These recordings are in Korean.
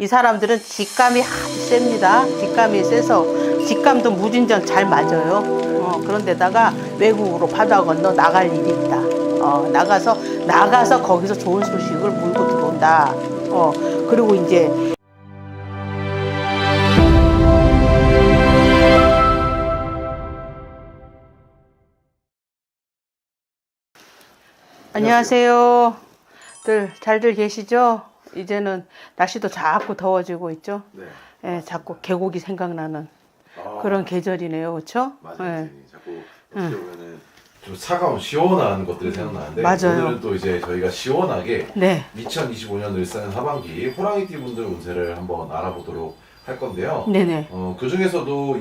이 사람들은 직감이 아주 셉니다. 직감이 세서 직감도 무진장 잘 맞아요. 어, 그런데다가 외국으로 바다 건너 나갈 일이 있다. 어, 나가서 나가서 거기서 좋은 소식을 물고 들어온다. 어, 그리고 이제 안녕하세요. 들 잘들 계시죠? 이제는 날씨도 자꾸 더워지고 있죠. 네. 예, 자꾸 계곡이 생각나는 아, 그런 계절이네요, 그렇죠? 맞아요. 예. 선생님. 자꾸 어떻게 보면은 좀 차가운 시원한 것들이 생각나는데 맞아요. 오늘은 또 이제 저희가 시원하게 네, 2025년 을사년 하반기 호랑이띠 분들 운세를 한번 알아보도록 할 건데요. 네네. 어, 그 중에서도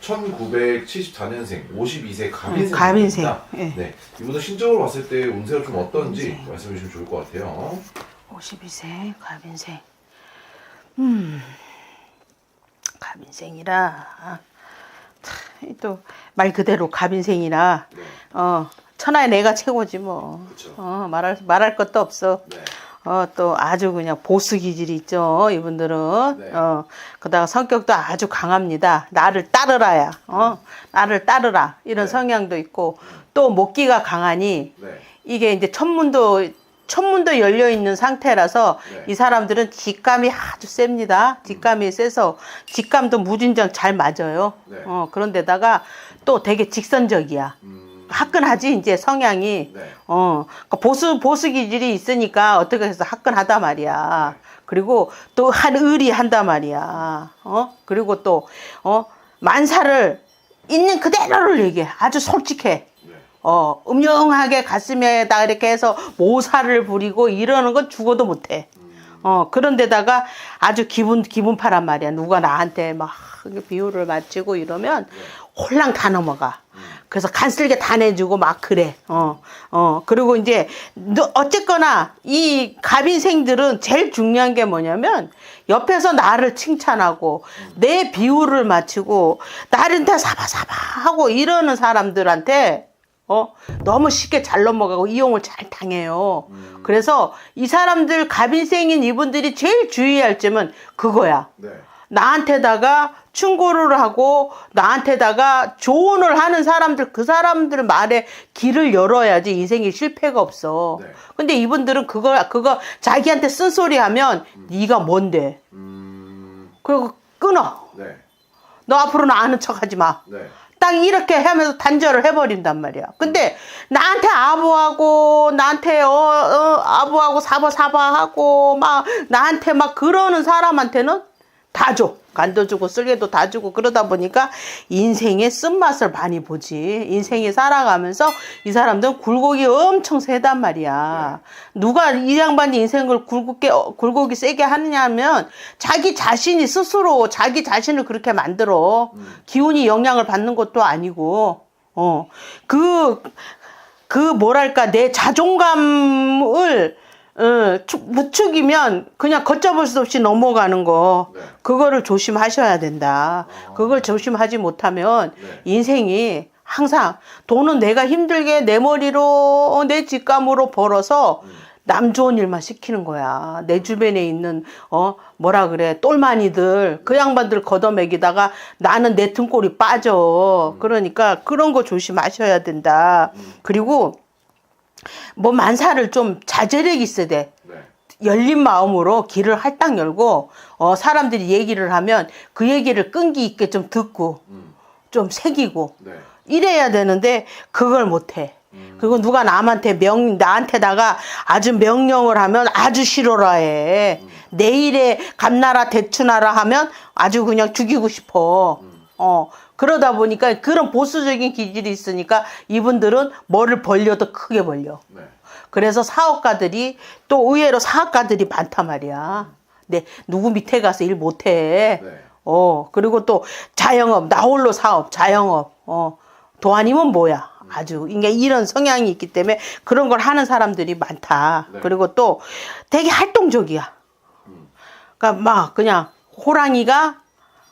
1974년생 52세 가빈생. 음, 가빈생. 예. 네. 이분은 신적으로 봤을 때 운세가 좀 어떤지 말씀해 주시면 좋을 것 같아요. 52세 가빈생. 음, 가빈생이라 또말 그대로 가빈생이라 네. 어 천하의 내가 최고지 뭐. 그쵸. 어 말할 말할 것도 없어. 네. 어, 또 아주 그냥 보수 기질이 있죠, 이분들은. 네. 어, 그다가 성격도 아주 강합니다. 나를 따르라야, 어, 나를 따르라. 이런 네. 성향도 있고, 또 목기가 강하니, 네. 이게 이제 천문도, 천문도 열려 있는 상태라서 네. 이 사람들은 직감이 아주 셉니다. 직감이 세서 직감도 무진장 잘 맞아요. 네. 어, 그런데다가 또 되게 직선적이야. 음, 화끈하지, 이제 성향이. 네. 어, 그러니까 보수, 보수 기질이 있으니까 어떻게 해서 화끈하단 말이야. 그리고 또 한 의리 한단 말이야. 어? 그리고 또, 어, 만사를 있는 그대로를 얘기해. 아주 솔직해. 네. 어, 음영하게 가슴에다 이렇게 해서 모사를 부리고 이러는 건 죽어도 못해. 어, 그런데다가 아주 기분, 기분파란 말이야. 누가 나한테 막 비유를 맞추고 이러면 홀랑 다 넘어가. 그래서 간쓸게 다 내주고 막 그래. 어, 어. 그리고 이제, 너 어쨌거나 이 가빈생들은 제일 중요한 게 뭐냐면 옆에서 나를 칭찬하고 내 비유를 맞추고 나한테 사바사바 하고 이러는 사람들한테 어 너무 쉽게 잘 넘어가고 이용을 잘 당해요. 그래서 이 사람들 가빈생인 이분들이 제일 주의할 점은 그거야. 네. 나한테다가 충고를 하고 나한테다가 조언을 하는 사람들 그 사람들 말에 길을 열어야지 인생에 실패가 없어. 네. 근데 이분들은 그거 그거 자기한테 쓴소리 하면 네가 뭔데? 음, 그리고 끊어. 네. 너 앞으로는 아는 척하지 마. 네. 딱 이렇게 하면서 단절을 해버린단 말이야. 근데 나한테 아부하고 나한테 어, 어 아부하고 사바 사바하고 막 나한테 막 그러는 사람한테는 다 줘. 간도 주고 쓸개도 다 주고 그러다 보니까 인생의 쓴맛을 많이 보지. 인생에 살아가면서 이 사람들은 굴곡이 엄청 세단 말이야. 누가 이 양반이 인생을 굴곡게, 어, 굴곡이 세게 하느냐면 자기 자신이 스스로 자기 자신을 그렇게 만들어. 기운이 영향을 받는 것도 아니고, 어. 그, 그 뭐랄까, 내 자존감을, 어, 축- 부추기면 그냥 걷잡을 수 없이 넘어가는 거. 네. 그거를 조심하셔야 된다. 그걸 조심하지 못하면 네. 인생이 항상 돈은 내가 힘들게 내 머리로 내 직감으로 벌어서 남 좋은 일만 시키는 거야. 내 주변에 있는 어 뭐라 그래 똘마니들 그 양반들 걷어먹이다가 나는 내 등골이 빠져. 그러니까 그런 거 조심하셔야 된다. 그리고 뭐 만사를 좀 자제력 있어야 돼. 네. 열린 마음으로 길을 할당 열고 어 사람들이 얘기를 하면 그 얘기를 끈기 있게 좀 듣고 음, 좀 새기고 네. 이래야 되는데 그걸 못해. 그리고 누가 남한테 명 나한테다가 아주 명령을 하면 아주 싫어라 해. 내일에 감나라 대추나라 하면 아주 그냥 죽이고 싶어. 어 그러다 보니까 그런 보수적인 기질이 있으니까 이분들은 뭐를 벌려도 크게 벌려. 네. 그래서 사업가들이 또 의외로 사업가들이 많단 말이야. 근데 누구 밑에 가서 일 못해. 네. 어 그리고 또 자영업 나홀로 사업 자영업 어 도안이면 뭐야 아주 이게 이런 성향이 있기 때문에 그런 걸 하는 사람들이 많다. 네. 그리고 또 되게 활동적이야. 그러니까 막 그냥 호랑이가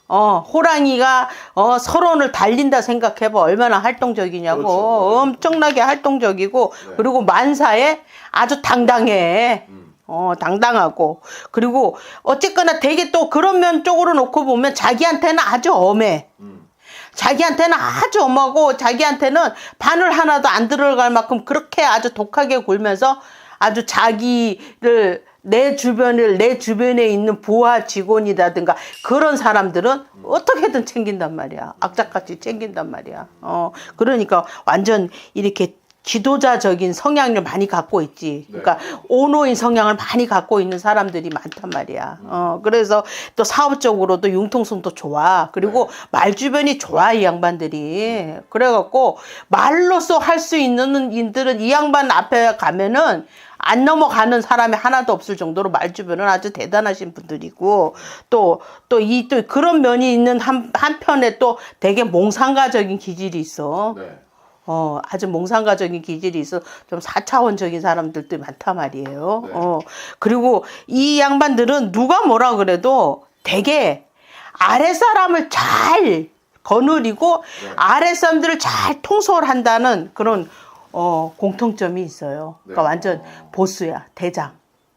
어 호랑이가 어 서론을 달린다 생각해봐 얼마나 활동적이냐고 그렇죠. 엄청나게 활동적이고 네. 그리고 만사에 아주 당당해. 음. 어, 당당하고. 그리고 어쨌거나 되게 또 그런 면 쪽으로 놓고 보면 자기한테는 아주 엄해. 음. 자기한테는 아주 엄하고 자기한테는 바늘 하나도 안 들어갈 만큼 그렇게 아주 독하게 굴면서 아주 자기를 내 주변을 내 주변에 있는 부하 직원이라든가 그런 사람들은 어떻게든 챙긴단 말이야. 악착같이 챙긴단 말이야. 어 그러니까 완전 이렇게 지도자적인 성향을 많이 갖고 있지. 그러니까 오노인 성향을 많이 갖고 있는 사람들이 많단 말이야. 어, 그래서 또 사업적으로도 융통성도 좋아. 그리고 말 주변이 좋아, 이 양반들이. 그래갖고 말로써 할 수 있는 인들은 이 양반 앞에 가면은 안 넘어가는 사람이 하나도 없을 정도로 말 주변은 아주 대단하신 분들이고 또 또 이또 그런 면이 있는 한 한편에 또 되게 몽상가적인 기질이 있어. 네. 어, 아주 몽상가적인 기질이 있어 좀 4차원적인 사람들도 많단 말이에요. 네. 어, 그리고 이 양반들은 누가 뭐라 그래도 되게 아랫사람을 잘 거느리고 네. 아랫사람들을 잘 통솔한다는 그런 어, 공통점이 있어요. 그러니까 네. 완전 어. 보스야, 대장.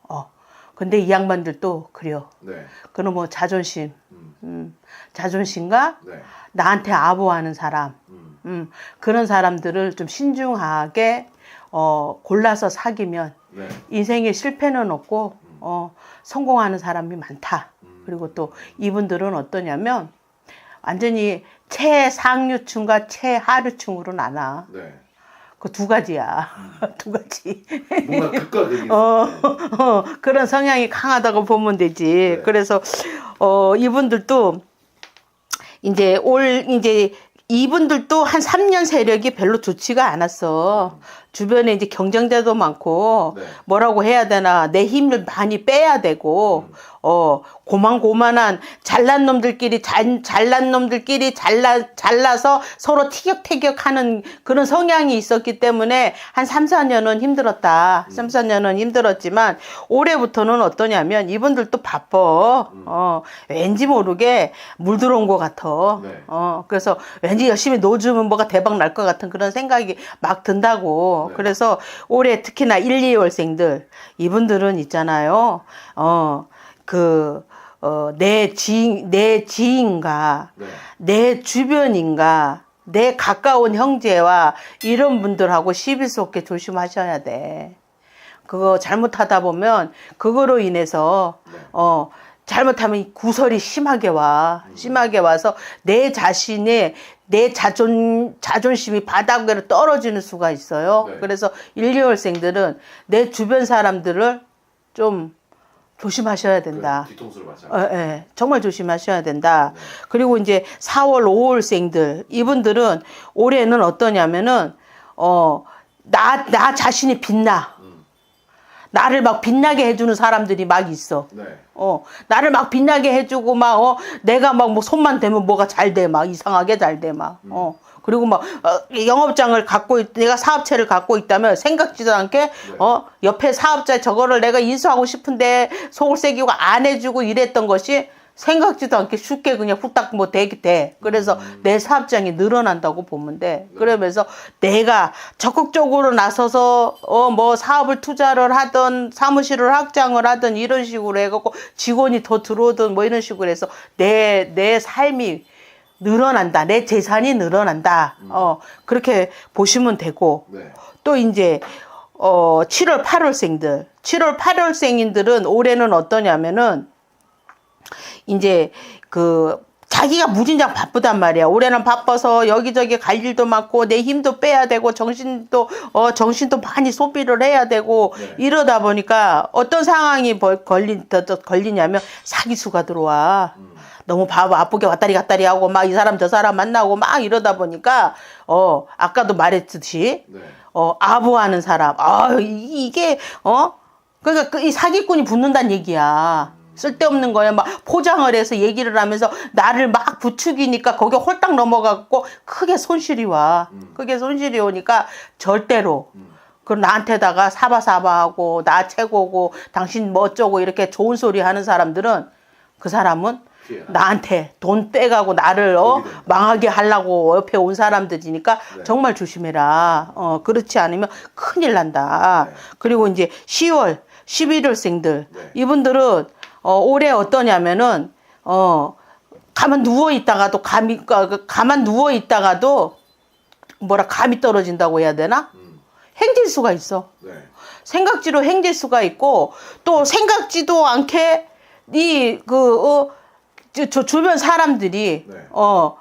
어. 근데 이 양반들도 그래요. 네. 그럼 뭐 자존심, 음. 음, 자존심과 네. 나한테 아부하는 사람, 음. 음, 그런 사람들을 좀 신중하게 어, 골라서 사귀면 네. 인생에 실패는 없고 어, 성공하는 사람이 많다. 음. 그리고 또 이분들은 어떠냐면 완전히 최상류층과 최하류층으로 나눠. 네. 그 두 가지야. 두 가지. 뭔가 극과 극이 어. 어, 그런 성향이 강하다고 보면 되지. 네. 그래서 어, 이분들도 이제 올 이제 이분들도 한 3년 세력이 별로 좋지가 않았어. 주변에 이제 경쟁자도 많고 네. 뭐라고 해야 되나 내 힘을 많이 빼야 되고 어 고만고만한 잘난 놈들끼리 잘, 잘난 놈들끼리 잘라 잘라서 서로 티격태격 하는 그런 성향이 있었기 때문에 한 3, 4년은 힘들었다. 3, 4년은 힘들었지만 올해부터는 어떠냐면 이분들도 바빠. 어 왠지 모르게 물 들어온 것 같아. 네. 어 그래서 왠지 열심히 놓주면 뭐가 대박 날 것 같은 그런 생각이 막 든다고. 네. 그래서 올해 특히나 1, 2월생들 이분들은 있잖아요. 어, 그, 어, 내 지인, 내 지인과 네. 내 주변인가 내 가까운 형제와 이런 분들하고 시비 쏟게 조심하셔야 돼. 그거 잘못하다 보면 그거로 인해서 네. 어 잘못하면 구설이 심하게 와 심하게 와서 내 자신의 내 자존 자존심이 바닥으로 떨어지는 수가 있어요. 네. 그래서 1, 2월생들은 내 주변 사람들을 좀 조심하셔야 된다. 그 뒤통수를 맞아. 어, 예, 정말 조심하셔야 된다. 네. 그리고 이제 4월, 5월생들 이분들은 올해는 어떠냐면은 어, 나, 나 자신이 빛나. 음. 나를 막 빛나게 해주는 사람들이 막 있어. 네. 어, 나를 막 빛나게 해주고 막, 어, 내가 막 뭐 손만 대면 뭐가 잘 돼. 막 이상하게 잘 돼. 막, 어. 그리고 막, 어, 영업장을 갖고, 있, 내가 사업체를 갖고 있다면 생각지도 않게, 어, 옆에 사업자 저거를 내가 인수하고 싶은데 속을 새기고 안 해주고 이랬던 것이 생각지도 않게 쉽게 그냥 후딱 뭐 되게 돼. 그래서 내 사업장이 늘어난다고 보면 돼. 그러면서 내가 적극적으로 나서서 어 뭐 사업을 투자를 하든 사무실을 확장을 하든 이런 식으로 해갖고 직원이 더 들어오든 뭐 이런 식으로 해서 내 내 삶이 늘어난다. 내 재산이 늘어난다. 어 그렇게 보시면 되고 네. 또 이제 어 7월 8월생들 7월 8월생인들은 올해는 어떠냐면은 이제 그 자기가 무진장 바쁘단 말이야. 올해는 바빠서 여기저기 갈 일도 많고 내 힘도 빼야 되고 정신도 어 정신도 많이 소비를 해야 되고 네. 이러다 보니까 어떤 상황이 벌- 걸린 더- 더 걸리냐면 사기수가 들어와. 너무 바, 바쁘게 왔다리 갔다리 하고 막 이 사람 저 사람 만나고 막 이러다 보니까 어 아까도 말했듯이 네. 어, 아부하는 사람. 아, 이- 이게, 어? 그러니까 그 이 사기꾼이 붙는다는 얘기야. 쓸데없는 거야. 막 포장을 해서 얘기를 하면서 나를 막 부추기니까 거기 홀딱 넘어가고 크게 손실이 와. 크게 손실이 오니까 절대로. 그 나한테다가 사바사바하고 나 최고고 당신 뭐 어쩌고 이렇게 좋은 소리 하는 사람들은 그 사람은. 나한테 돈 빼가고 나를 어. 망하게 하려고 옆에 온 사람들이니까 네. 정말 조심해라. 어 그렇지 않으면 큰일 난다. 네. 그리고 이제 10월 11월생들 네. 이분들은 어, 올해 어떠냐면은 어 가만 누워 있다가도 감이 가- 가만 누워 있다가도 뭐라 감이 떨어진다고 해야 되나? 음. 행질 수가 있어. 네. 생각지로 행질 수가 있고 또 생각지도 않게 이그 어, 저, 저 주변 사람들이 네. 어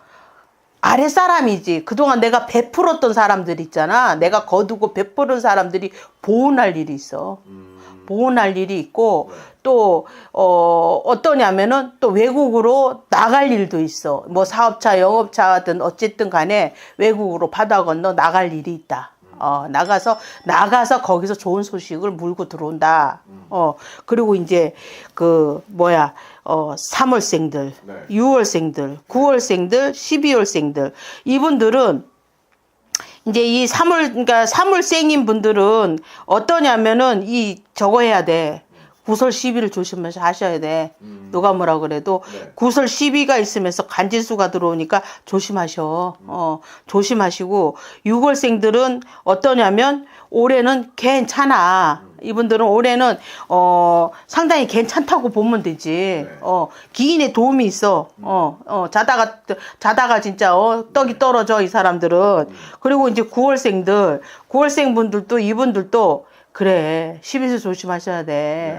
아래 사람이지 그동안 내가 베풀었던 사람들 있잖아 내가 거두고 베푸는 사람들이 보온할 일이 있어 음. 보온할 일이 있고 네. 또 어, 어떠냐면은 또 외국으로 나갈 일도 있어 뭐 사업차 영업차든 어쨌든 간에 외국으로 바다 건너 나갈 일이 있다 어, 나가서 나가서 거기서 좋은 소식을 물고 들어온다. 어, 그리고 이제 그 뭐야? 어, 3월생들, 네. 6월생들, 9월생들, 12월생들 이분들은 이제 이 3월 그러니까 3월생인 분들은 어떠냐면은 이 저거 해야 돼. 구설 시비를 조심해서 하셔야 돼. 음. 누가 뭐라 그래도 네. 구설 시비가 있으면서 간질수가 들어오니까 조심하셔. 어, 조심하시고 6월생들은 어떠냐면 올해는 괜찮아. 이분들은 올해는 어 상당히 괜찮다고 보면 되지. 네. 어 기인의 도움이 있어. 어, 어 자다가 자다가 진짜 어 떡이 떨어져 이 사람들은. 그리고 이제 9월생들, 9월생 분들도 이분들도 그래 시비수 조심하셔야 돼.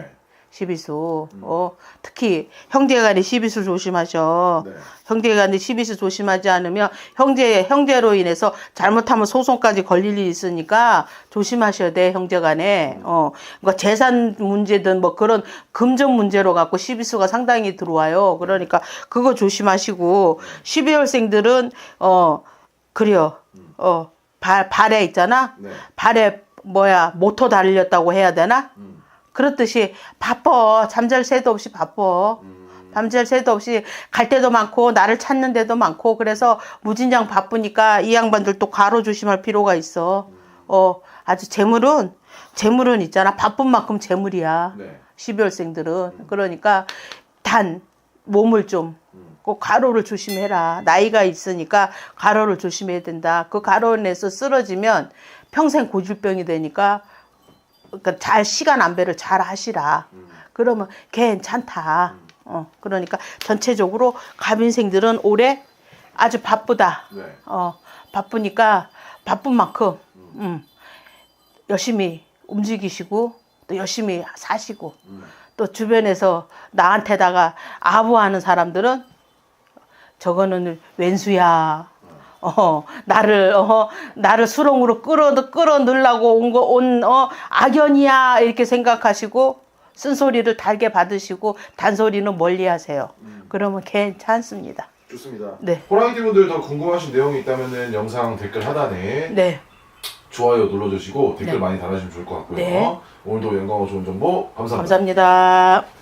네. 시비수. 어, 특히 형제 간의 시비수 조심하셔. 네. 형제 간의 시비수 조심하지 않으면 형제 형제로 인해서 잘못하면 소송까지 걸릴 일이 있으니까 조심하셔야 돼 형제 간에. 어, 그러니까 재산 문제든 뭐 그런 금전 문제로 갖고 시비수가 상당히 들어와요. 그러니까 그거 조심하시고 12월생들은 어 그래요. 어 발, 발에 있잖아. 네. 발에 뭐야 모터 달렸다고 해야 되나? 음. 그렇듯이 바빠. 잠잘 새도 없이 바빠. 음. 잠잘 새도 없이 갈 데도 많고 나를 찾는 데도 많고 그래서 무진장 바쁘니까 이 양반들도 과로 조심할 필요가 있어. 어 아주 재물은 재물은 있잖아. 바쁜 만큼 재물이야. 네. 12월생들은 그러니까 단 몸을 좀 꼭 가로를 조심해라. 나이가 있으니까 가로를 조심해야 된다. 그 가로에서 쓰러지면 평생 고질병이 되니까 그러니까 잘 시간 안배를 잘 하시라. 그러면 괜찮다. 어, 그러니까 전체적으로 가빈생들은 올해 아주 바쁘다. 네. 어, 바쁘니까 바쁜 만큼 음, 열심히 움직이시고 또 열심히 사시고 음. 또 주변에서 나한테다가 아부하는 사람들은 저거는 왼수야. 어, 나를, 어, 나를 수렁으로 끌어, 끌어 넣으려고 온 거, 온, 어, 악연이야. 이렇게 생각하시고, 쓴소리를 달게 받으시고, 단소리는 멀리 하세요. 그러면 괜찮습니다. 좋습니다. 네. 호랑이티 분들 더 궁금하신 내용이 있다면은 영상 댓글 하단에 네. 좋아요 눌러주시고 댓글 네. 많이 달아주시면 좋을 것 같고요. 네. 오늘도 영광과 좋은 정보 감사합니다. 감사합니다.